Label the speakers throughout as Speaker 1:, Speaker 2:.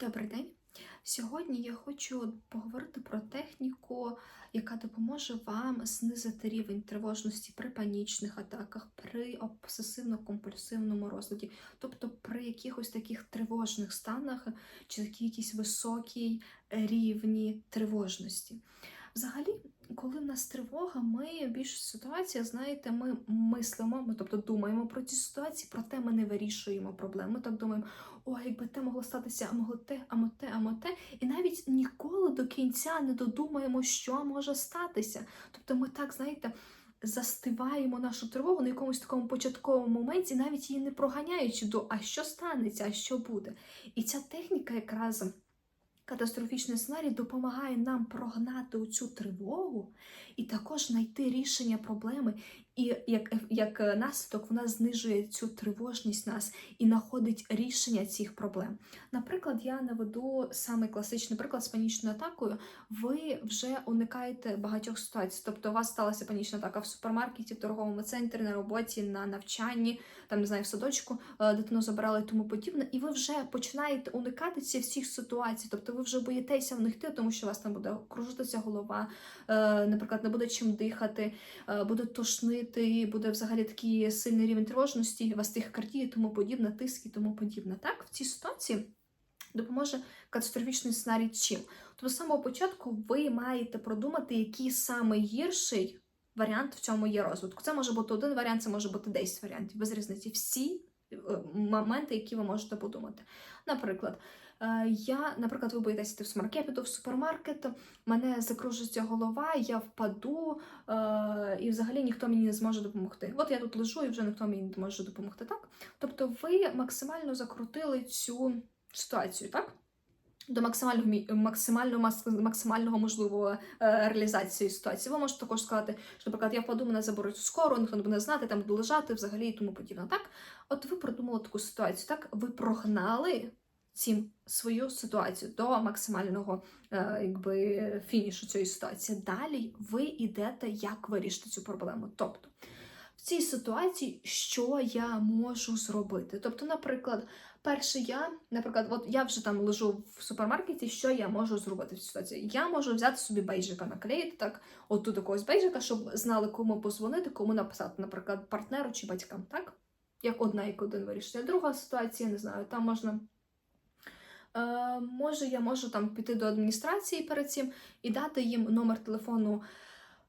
Speaker 1: Добрий день. Сьогодні я хочу поговорити про техніку, яка допоможе вам знизити рівень тривожності при панічних атаках, при обсесивно-компульсивному розладі, тобто при якихось таких тривожних станах чи якісь високій рівні тривожності. Взагалі, коли в нас тривога, ми в більшості ситуацій, знаєте, ми мислимо, ми тобто думаємо про ці ситуації, проте ми не вирішуємо проблем. Ми так думаємо, о, якби те могло статися, а могло те, а мо те, а мо те. І навіть ніколи до кінця не додумаємо, що може статися. Тобто ми так, знаєте, застиваємо нашу тривогу на якомусь такому початковому моменті, навіть її не проганяючи до а що станеться, а що буде. І ця техніка якраз. Катастрофічний сценарій допомагає нам прогнати цю тривогу і також знайти рішення проблеми. І як як наслідок вона знижує цю тривожність нас і знаходить рішення цих проблем. Наприклад, я наведу саме класичний приклад з панічною атакою. Ви вже уникаєте багатьох ситуацій. Тобто, у вас сталася панічна атака в супермаркеті, в торговому центрі, на роботі, на навчанні, там не знаю, в садочку дитину забирали і тому подібне. І ви вже починаєте уникати цих всіх ситуацій. Тобто, ви вже боїтеся в них йти, тому що у вас там буде кружитися голова, наприклад, не буде чим дихати, буде тошнити буде взагалі такий сильний рівень тривожності, вас тихокардія і тому подібне, тиск і тому подібне. Так, в цій ситуації допоможе катастрофічний сценарій чим? Тобто, з самого початку ви маєте продумати, який саме гірший варіант в цьому є розвитку. Це може бути один варіант, це може бути 10 варіантів, без різниці. Всі моменти, які ви можете подумати. Наприклад, я, наприклад, ви боїтеся йти в супермаркет, піду в супермаркет, мене закружиться голова, я впаду, і взагалі ніхто мені не зможе допомогти. От я тут лежу і вже ніхто мені не може допомогти. так? Тобто ви максимально закрутили цю ситуацію, так? До максимального максимального максимального можливого реалізації ситуації. Ви можете також сказати, що, наприклад, я впаду, мене заберуть скоро, ніхто не буде знати, там буду лежати взагалі і тому подібне. Так, от ви продумали таку ситуацію, так ви прогнали цим свою ситуацію до максимального якби, фінішу цієї ситуації. Далі ви йдете, як вирішити цю проблему. Тобто, в цій ситуації, що я можу зробити? Тобто, наприклад, перше, я, наприклад, от я вже там лежу в супермаркеті, що я можу зробити в цій ситуації? Я можу взяти собі бейджика, наклеїти так, отут якогось бейджика, щоб знали, кому позвонити, кому написати, наприклад, партнеру чи батькам, так? Як одна, як один вирішити. Друга ситуація, не знаю, там можна. Е, може, я можу там піти до адміністрації перед цим і дати їм номер телефону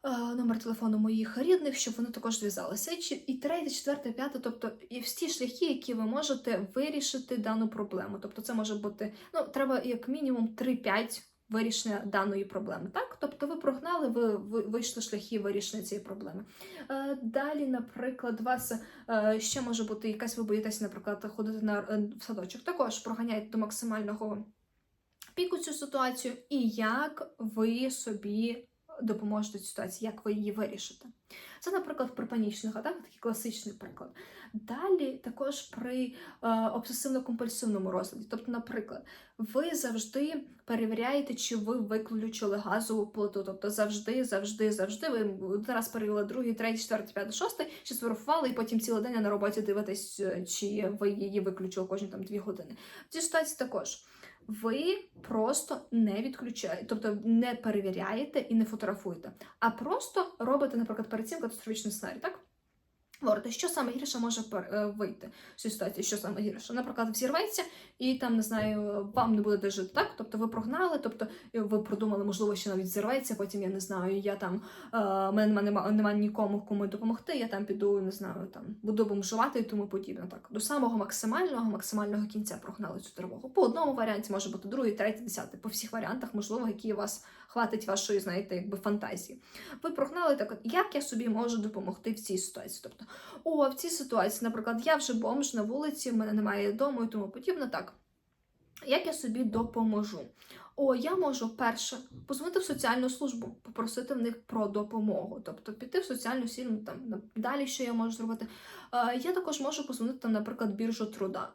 Speaker 1: е, номер телефону моїх рідних, щоб вони також зв'язалися. І третє, четверте, п'яте, тобто і всі шляхи, які ви можете вирішити дану проблему. Тобто, це може бути, ну, треба як мінімум 3-5 вирішення даної проблеми. Так? Тобто ви прогнали, ви, ви вийшли шляхи вирішення цієї проблеми. Е, далі, наприклад, у вас е, ще може бути якась, ви боїтеся, наприклад, ходити на е, в садочок. Також проганяйте до максимального піку цю ситуацію, і як ви собі допоможете цій ситуації, як ви її вирішите. Це, наприклад, при панічних атаках, такий класичний приклад. Далі також при е, обсесивно-компульсивному розладі. Тобто, наприклад, ви завжди перевіряєте, чи ви виключили газову плиту. Тобто завжди, завжди, завжди. Ви один раз перевели другий, третій, четвертий, п'ятий, шостий, чи сфотографували, і потім цілий день на роботі дивитесь, чи ви її виключили кожні там дві години. В цій ситуації також ви просто не відключаєте, тобто не перевіряєте і не фотографуєте, а просто робите, наприклад, перед цим катастрофічний сценарій, так? Говорите, що саме гірше може вийти з цієї ситуації, що саме гірше. Наприклад, взірветься, і там, не знаю, вам не буде де жити, так? Тобто ви прогнали, тобто ви продумали, можливо, що навіть зірветься, потім я не знаю, я там е, мене немає нема нікому кому допомогти, я там піду, не знаю, там буду бомжувати і тому подібне. Так, до самого максимального, максимального кінця прогнали цю тривогу. По одному варіанті може бути другий, третій, десятий, по всіх варіантах, можливо, які у вас хватить вашої, знаєте, якби фантазії. Ви прогнали так, от, як я собі можу допомогти в цій ситуації? Тобто, о, в цій ситуації, наприклад, я вже бомж на вулиці, в мене немає дому і тому подібне. Так. Як я собі допоможу? О, я можу перше позвонити в соціальну службу, попросити в них про допомогу, тобто піти в соціальну сіль, там далі що я можу зробити. Е, я також можу позвонити, наприклад, біржу труда.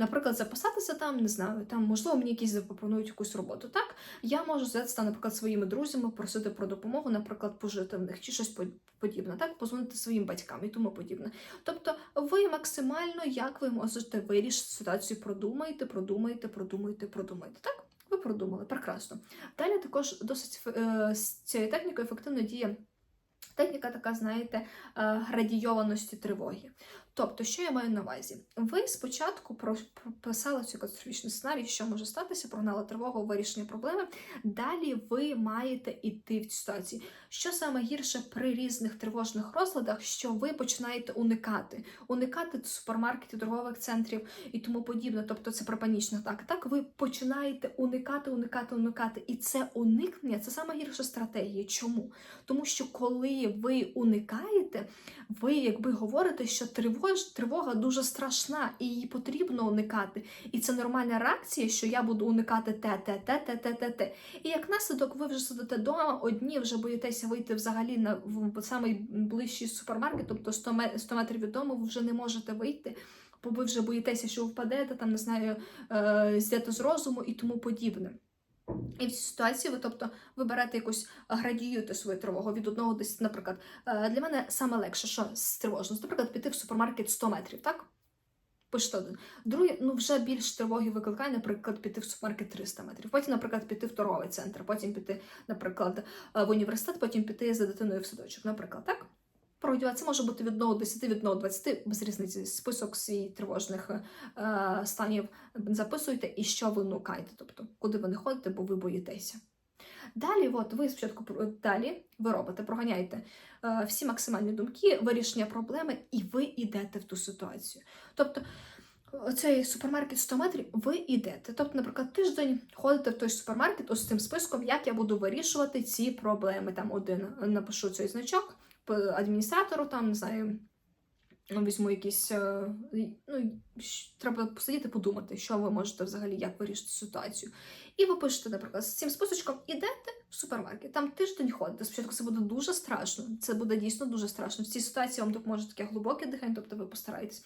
Speaker 1: Наприклад, записатися там, не знаю, там, можливо, мені якісь запропонують якусь роботу. Так, я можу зв'язатися, наприклад, своїми друзями, просити про допомогу, наприклад, пожити в них чи щось по- подібне, так, позвонити своїм батькам і тому подібне. Тобто, ви максимально як ви можете вирішити ситуацію, продумаєте, продумаєте, продумаєте, продумаєте. Так, ви продумали, прекрасно. Далі також досить е, з цією технікою ефективно діє. Техніка така, знаєте, е, градійованості тривоги. Тобто, що я маю на увазі? Ви спочатку прописали цей катастрофічний сценарій, що може статися, прогнали тривогу, вирішення проблеми. Далі ви маєте йти в цю ситуацію. Що саме гірше при різних тривожних розладах, що ви починаєте уникати, уникати супермаркетів, торгових центрів і тому подібне. Тобто це про панічні атаки. Так ви починаєте уникати, уникати, уникати. І це уникнення це саме гірша стратегія. Чому? Тому що коли ви уникаєте, ви якби говорите, що тривож, тривога дуже страшна і її потрібно уникати. І це нормальна реакція, що я буду уникати те, те, те, те, те, те, те. І як наслідок, ви вже сидите вдома, одні вже боїтеся вийти взагалі на в самий ближчий супермаркет, тобто 100 метрів від дому, ви вже не можете вийти. Бо ви вже боїтеся, що впадете, там не знаю, е, з'їдете з розуму і тому подібне. І в цій ситуації ви, тобто, ви якусь градіюєте свою тривогу від 1 до 10, наприклад. Е, Для мене саме легше, що з тривожності, наприклад, піти в супермаркет 100 метрів, так? Пишете один. Друге, ну вже більш тривоги викликає, наприклад, піти в супермаркет 300 метрів. Потім, наприклад, піти в торговий центр, потім піти, наприклад, е, в університет, потім піти за дитиною в садочок, наприклад, так? Пройдя, це може бути від 1 до 10, від 1 до 20, без різниці. Список свій тривожних е, станів записуйте і що ви уникаєте, тобто куди ви не ходите, бо ви боїтеся. Далі, от ви спочатку далі ви робите, проганяєте е, всі максимальні думки, вирішення проблеми, і ви йдете в ту ситуацію. Тобто, оцей супермаркет 100 метрів, ви йдете. Тобто, наприклад, тиждень ходите в той супермаркет ось з тим списком, як я буду вирішувати ці проблеми. Там один напишу цей значок адміністратору, там не знаю. ну, Візьму якісь, е, ну, треба посидіти, подумати, що ви можете взагалі як вирішити ситуацію. І ви пишете, наприклад, з цим списочком ідете в супермаркет, там тиждень ходите. Спочатку це буде дуже страшно. Це буде дійсно дуже страшно. В цій ситуації вам допоможе таке глибоке дихання, тобто ви постараєтесь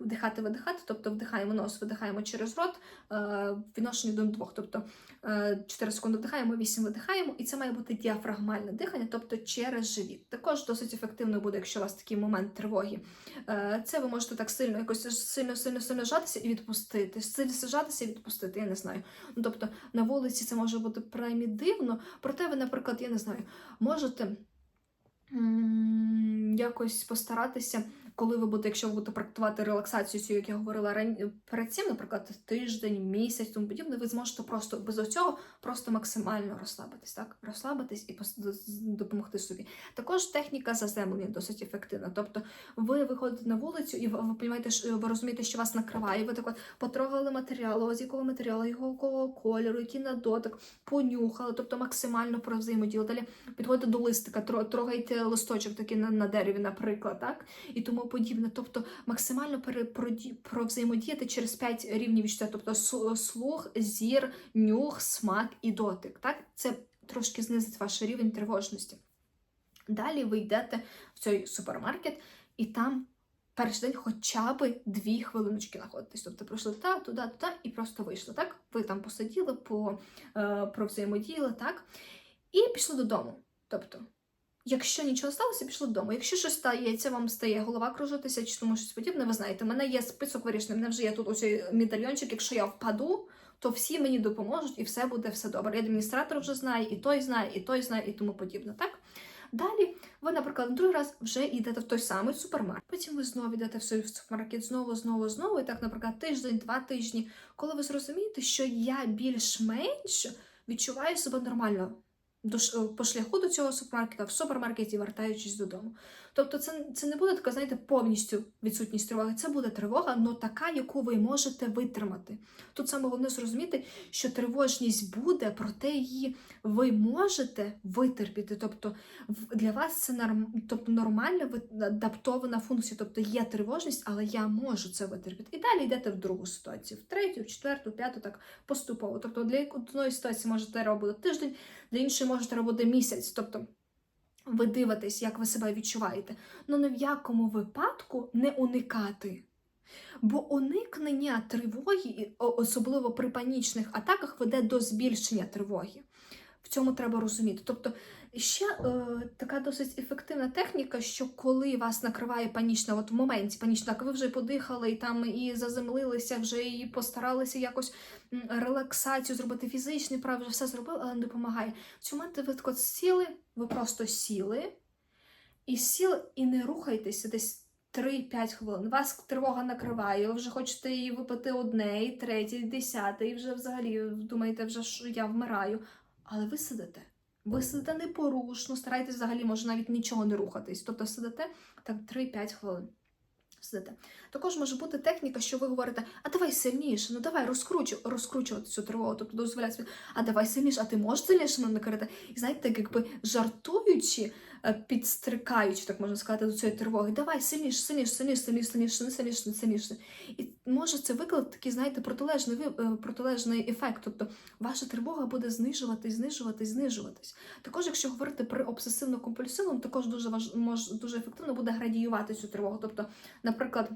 Speaker 1: вдихати, видихати, тобто вдихаємо нос, видихаємо через рот, е, відношення до двох. Тобто е, 4 секунди вдихаємо, 8 видихаємо, і це має бути діафрагмальне дихання, тобто через живіт. Також досить ефективно буде, якщо у вас такий момент тривоги. Е, Це ви можете так сильно якось сильно, сильно, сильно зжатися і відпустити. Сильно зжатися і відпустити, я не знаю. Ну, тобто на вулиці це може бути принаймні дивно, проте ви, наприклад, я не знаю, можете. Якось постаратися, коли ви будете, якщо ви будете практикувати релаксацію, цю, як я говорила рані- перед цим, наприклад, тиждень, місяць, тому подібне, ви зможете просто без цього просто максимально розслабитись, так? Розслабитись і з- допомогти собі. Також техніка заземлення досить ефективна. Тобто ви виходите на вулицю і ви, розумієте, ви розумієте, що вас накриває. Ви так от потрогали матеріал, ось якого матеріалу, якого кольору, який на дотик, понюхали, тобто максимально про взаємодію. Далі підходите до листика, тро- трогаєте листочок такий на, на дереві, наприклад, так? І тому подібне. Тобто максимально про взаємодіяти через 5 рівнів відчуття, тобто слух, зір, нюх, смак і дотик. Так? Це трошки знизить ваш рівень тривожності. Далі ви йдете в цей супермаркет, і там перший день хоча б дві хвилиночки знаходитесь. Тобто пройшли туди, туди, туди і просто вийшли. Так? Ви там посиділи, по, е, провзаємодіяли, так? І пішли додому. Тобто, якщо нічого сталося, пішли додому. Якщо щось стається, вам стає голова кружитися чи тому щось подібне, ви знаєте, в мене є список вирішений, мене вже є тут оцей медальйончик, якщо я впаду, то всі мені допоможуть і все буде все добре. І адміністратор вже знає, і той знає, і той знає, і тому подібне. Так? Далі ви, наприклад, другий раз вже йдете в той самий супермаркет. Потім ви знову йдете в супермаркет, знову, знову, знову. І так, наприклад, тиждень, два тижні, коли ви зрозумієте, що я більш-менш відчуваю себе нормально до по шляху до цього супермаркета, в супермаркеті, вертаючись додому. Тобто, це, це не буде така, знаєте, повністю відсутність тривоги. Це буде тривога, але така, яку ви можете витримати. Тут саме головне зрозуміти, що тривожність буде, проте її ви можете витерпіти. Тобто для вас це норм, тобто нормальна адаптована функція. Тобто є тривожність, але я можу це витерпіти. І далі йдете в другу ситуацію, в третю, в четверту, в п'яту, так поступово. Тобто для одної ситуації можете робити тиждень, для іншої можете робити місяць. Тобто ви дивитесь, як ви себе відчуваєте. Ну ні в якому випадку не уникати. Бо уникнення тривоги, особливо при панічних атаках, веде до збільшення тривоги. Цьому треба розуміти. Тобто, ще е, така досить ефективна техніка, що коли вас накриває панічна, от в моменті панічна, атака, ви вже подихали і там і заземлилися, вже і постаралися якось релаксацію зробити, фізичний прав, вже все зробили, але не допомагає. В цьому моменті ви так сіли, ви просто сіли, і сіли, і не рухайтеся десь 3-5 хвилин. Вас тривога накриває, ви вже хочете її випити одне, і третє, і десяте, і вже взагалі думаєте, вже що я вмираю. Але ви сидите. Ви сидите непорушно, старайтесь взагалі, може, навіть нічого не рухатись. Тобто сидите так 3-5 хвилин. Сидите. Також може бути техніка, що ви говорите, а давай сильніше, ну давай розкручу, розкручувати цю тривогу, тобто дозволяти собі, а давай сильніше, а ти можеш сильніше накрити? І знаєте, якби жартуючи, підстрикаючи, так можна сказати, до цієї тривоги, давай сильніше, сильніше, сильніше, сильніше, сильніше, сильніше, сильніше. І може це викликати такий, знаєте, протилежний, е, протилежний ефект. Тобто ваша тривога буде знижуватись, знижуватись, знижуватись. Також, якщо говорити про обсесивно-компульсивному, також дуже важ... мож... дуже ефективно буде градіювати цю тривогу. Тобто, наприклад.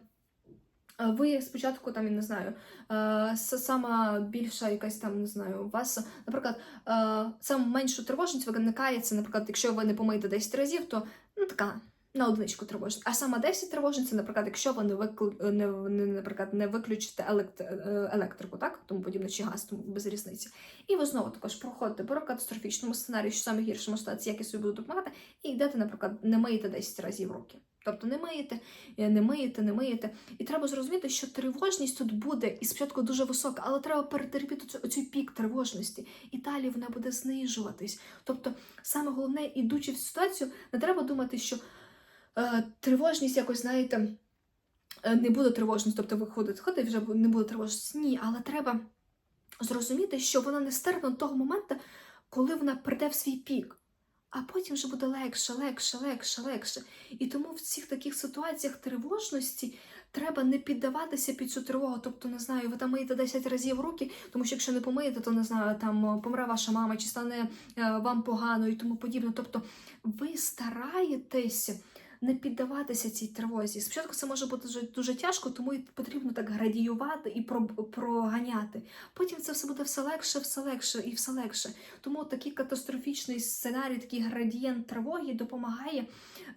Speaker 1: Ви спочатку там, я не знаю, е, сама більша якась там, не знаю, у вас, наприклад, е, саме меншу тривожність виникає, це, наприклад, якщо ви не помиєте 10 разів, то ну така на одиничку тривожність. А саме 10 тривожність, наприклад, якщо ви не, викл... не, наприклад, не виключите елект... е, електрику, так, тому подібне, чи газ, тому без різниці. І ви знову також проходите по катастрофічному сценарію, що саме гіршому ситуації, як я собі буду допомагати, і йдете, наприклад, не миєте 10 разів руки. Тобто не миєте, е, не миєте, не миєте. І треба зрозуміти, що тривожність тут буде і спочатку дуже висока, але треба перетерпіти цю, цей пік тривожності, і далі вона буде знижуватись. Тобто, саме головне, ідучи в ситуацію, не треба думати, що е, тривожність якось, знаєте, е, не буде тривожності, тобто ви ходите, ходите, і вже не буде тривожності. Ні, але треба зрозуміти, що вона нестерпна до того моменту, коли вона прийде в свій пік. А потім вже буде легше, легше, легше, легше. І тому в цих таких ситуаціях тривожності треба не піддаватися під цю тривогу. Тобто, не знаю, ви там миєте 10 разів руки, тому що якщо не помиєте, то не знаю, там помре ваша мама, чи стане е, вам погано і тому подібне. Тобто, ви стараєтеся не піддаватися цій тривозі. Спочатку це може бути дуже, дуже тяжко, тому і потрібно так градіювати і про, проганяти. Потім це все буде все легше, все легше і все легше. Тому такий катастрофічний сценарій, такий градієнт тривоги допомагає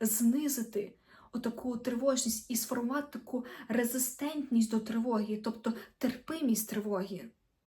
Speaker 1: знизити отаку тривожність і сформувати таку резистентність до тривоги, тобто терпимість тривоги.